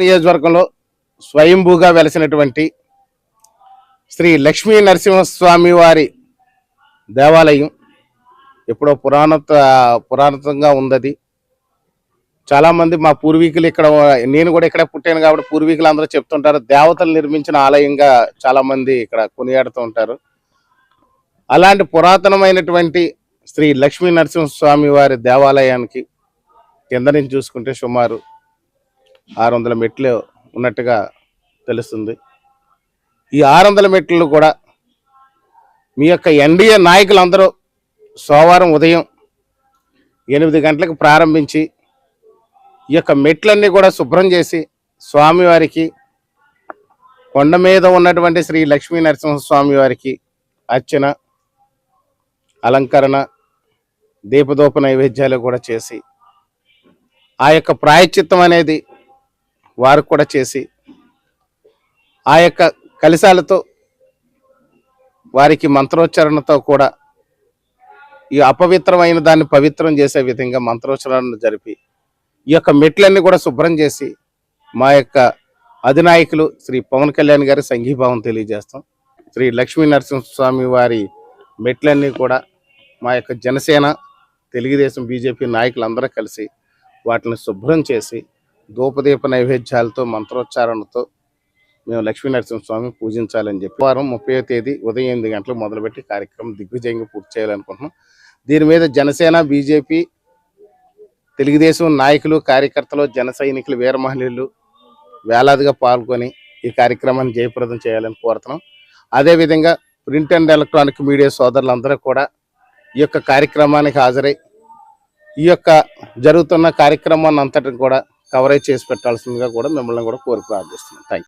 నియోజకవర్గంలో స్వయంభూగా వెలసినటువంటి శ్రీ లక్ష్మీ నరసింహస్వామి వారి దేవాలయం ఎప్పుడో పురాణత పురాణతంగా ఉందది. చాలామంది మా పూర్వీకులు ఇక్కడ నేను కూడా ఇక్కడే పుట్టాను కాబట్టి పూర్వీకులు అందరూ చెప్తుంటారు దేవతలు నిర్మించిన ఆలయంగా చాలామంది ఇక్కడ కొనియాడుతూ ఉంటారు. అలాంటి పురాతనమైనటువంటి శ్రీ లక్ష్మీ నరసింహస్వామి వారి దేవాలయానికి కింద నుంచి చూసుకుంటే సుమారు ఆరు వందల మెట్లు ఉన్నట్టుగా తెలుస్తుంది. ఈ ఆరు వందల మెట్లు కూడా మీ యొక్క ఎన్డీఏ నాయకులందరూ సోమవారం ఉదయం ఎనిమిది గంటలకు ప్రారంభించి ఈ యొక్క మెట్లన్నీ కూడా శుభ్రం చేసి స్వామివారికి కొండ మీద ఉన్నటువంటి శ్రీ లక్ష్మీ నరసింహస్వామి వారికి అర్చన అలంకరణ దీపదోప నైవేద్యాలు కూడా చేసి ఆ యొక్క ప్రాయశ్చిత్తం అనేది వారు కూడా చేసి ఆ యొక్క కలిశాలతో వారికి మంత్రోచ్చారణతో కూడా ఈ అపవిత్రమైన దాన్ని పవిత్రం చేసే విధంగా మంత్రోచ్చారణ జరిపి ఈ యొక్క మెట్లన్నీ కూడా శుభ్రం చేసి మా యొక్క అధినాయకులు శ్రీ పవన్ కళ్యాణ్ గారి సంఘీభావం తెలియజేస్తాం. శ్రీ లక్ష్మీ నరసింహస్వామి వారి మెట్లన్నీ కూడా మా యొక్క జనసేన తెలుగుదేశం బీజేపీ నాయకులందరూ కలిసి వాటిని శుభ్రం చేసి ధూపదీప నైవేద్యాలతో మంత్రోచ్చారణతో మేము లక్ష్మీ నరసింహస్వామి పూజించాలని చెప్పి వారం ముప్పై తేదీ ఉదయం ఎనిమిది గంటలకు మొదలుపెట్టి కార్యక్రమం దిగ్విజయంగా పూర్తి చేయాలనుకుంటున్నాం. దీని మీద జనసేన బీజేపీ తెలుగుదేశం నాయకులు కార్యకర్తలు జన సైనికులు వీర మహిళలు వేలాదిగా పాల్గొని ఈ కార్యక్రమాన్ని జయప్రదం చేయాలని కోరుతున్నాం. అదేవిధంగా ప్రింట్ అండ్ ఎలక్ట్రానిక్ మీడియా సోదరులందరూ కూడా ఈ యొక్క కార్యక్రమానికి హాజరై ఈ యొక్క జరుగుతున్న కార్యక్రమాన్ని అంతటిని కూడా కవరేజ్ చేసి పెట్టాల్సిందిగా కూడా మిమ్మల్ని కూడా కోరి ప్రార్థిస్తున్నాం. థ్యాంక్